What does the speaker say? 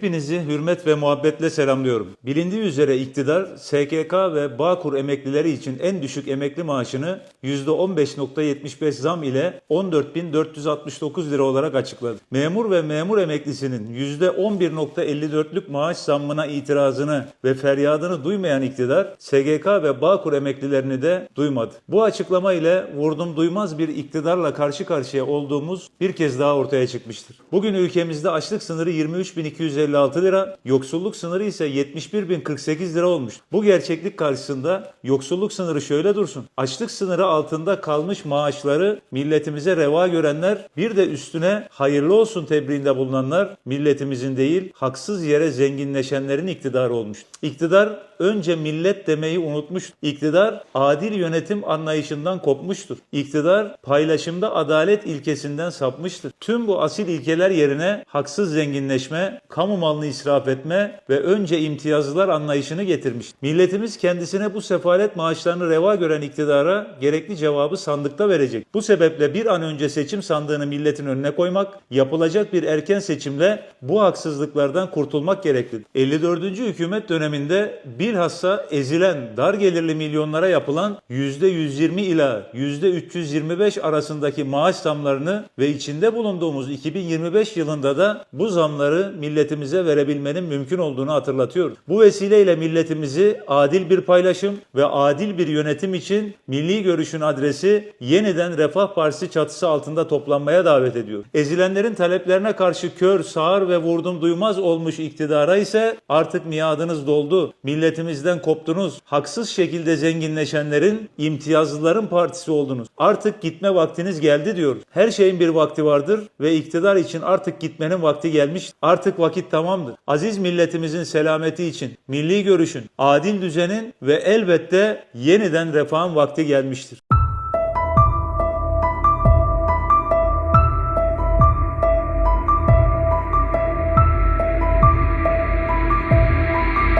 Hepinizi hürmet ve muhabbetle selamlıyorum. Bilindiği üzere iktidar SKK ve Bağkur emeklileri için en düşük emekli maaşını %15.75 zam ile 14.469 lira olarak açıkladı. Memur ve memur emeklisinin %11.54'lük maaş zammına itirazını ve feryadını duymayan iktidar SGK ve Bağkur emeklilerini de duymadı. Bu açıklama ile vurdum duymaz bir iktidarla karşı karşıya olduğumuz bir kez daha ortaya çıkmıştır. Bugün ülkemizde açlık sınırı 23.256 lira, yoksulluk sınırı ise 71.048 lira olmuş. Bu gerçeklik karşısında yoksulluk sınırı şöyle dursun. Açlık sınırı altında kalmış maaşları milletimize reva görenler bir de üstüne hayırlı olsun tebriğinde bulunanlar milletimizin değil haksız yere zenginleşenlerin iktidarı olmuş. İktidar önce millet demeyi unutmuş. İktidar adil yönetim anlayışından kopmuştur. İktidar paylaşımda adalet ilkesinden sapmıştır. Tüm bu asil ilkeler yerine haksız zenginleşme, kamu malını israf etme ve önce imtiyazlılar anlayışını getirmiş. Milletimiz kendisine bu sefalet maaşlarını reva gören iktidara gerekli cevabı sandıkta verecek. Bu sebeple bir an önce seçim sandığını milletin önüne koymak, yapılacak bir erken seçimle bu haksızlıklardan kurtulmak gereklidir. 54. hükümet döneminde bilhassa ezilen dar gelirli milyonlara yapılan %120 ila %325 arasındaki maaş zamlarını ve içinde bulunduğumuz 2025 yılında da bu zamları milletimize verebilmenin mümkün olduğunu hatırlatıyor. Bu vesileyle milletimizi adil bir paylaşım ve adil bir yönetim için milli görüşün adresi yeniden Refah Partisi çatısı altında toplanmaya davet ediyor. Ezilenlerin taleplerine karşı kör, sağır ve vurdum duymaz olmuş iktidara ise artık miadınız doldu. Milletimizden koptunuz. Haksız şekilde zenginleşenlerin, imtiyazlıların partisi oldunuz. Artık gitme vaktiniz geldi diyor. Her şeyin bir vakti vardır ve iktidar için artık gitmenin vakti gelmiş. Artık vakit tamamdır. Aziz milletimizin selameti için milli görüşün, adil düzenin ve elbette yeniden refahın vakti gelmiştir.